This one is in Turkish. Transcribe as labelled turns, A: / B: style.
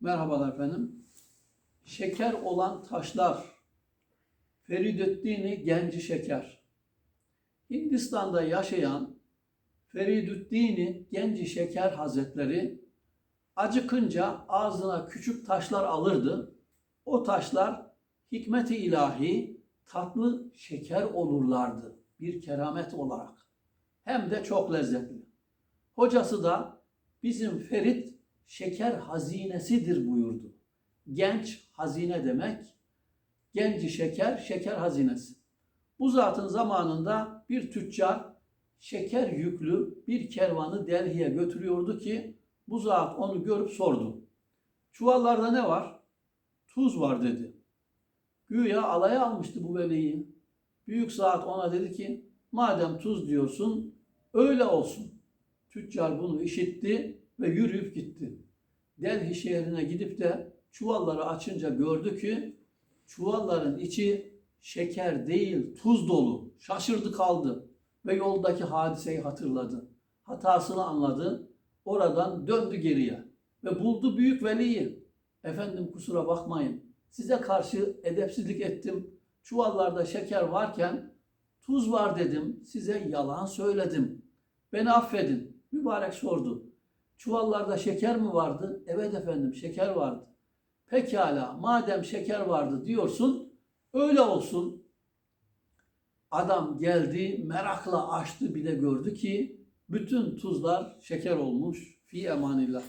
A: Merhabalar efendim. Şeker olan taşlar. Feridüddin Genci Şeker. Hindistan'da yaşayan Feridüddin Genci Şeker Hazretleri acıkınca ağzına küçük taşlar alırdı. O taşlar hikmeti ilahi tatlı şeker olurlardı bir keramet olarak. Hem de çok lezzetli. Hocası da bizim Ferit şeker hazinesidir buyurdu. Genç hazine demek. Genci şeker, şeker hazinesi. Bu zatın zamanında bir tüccar şeker yüklü bir kervanı Delhi'ye götürüyordu ki bu zat onu görüp sordu. Çuvallarda ne var? Tuz var dedi. Güya alaya almıştı bu veliyi. Büyük zat ona dedi ki madem tuz diyorsun öyle olsun. Tüccar bunu işitti ve yürüyüp gitti. Delhi şehrine gidip de çuvalları açınca gördü ki çuvalların içi şeker değil tuz dolu. Şaşırdı kaldı ve yoldaki hadiseyi hatırladı. Hatasını anladı. Oradan döndü geriye ve buldu büyük veliyi. Efendim kusura bakmayın. Size karşı edepsizlik ettim. Çuvallarda şeker varken tuz var dedim. Size yalan söyledim. Beni affedin. Mübarek sordu. Çuvallarda şeker mi vardı? Evet efendim şeker vardı. Pekala madem şeker vardı diyorsun öyle olsun. Adam geldi merakla açtı bile gördü ki bütün tuzlar şeker olmuş. Fi emanillah.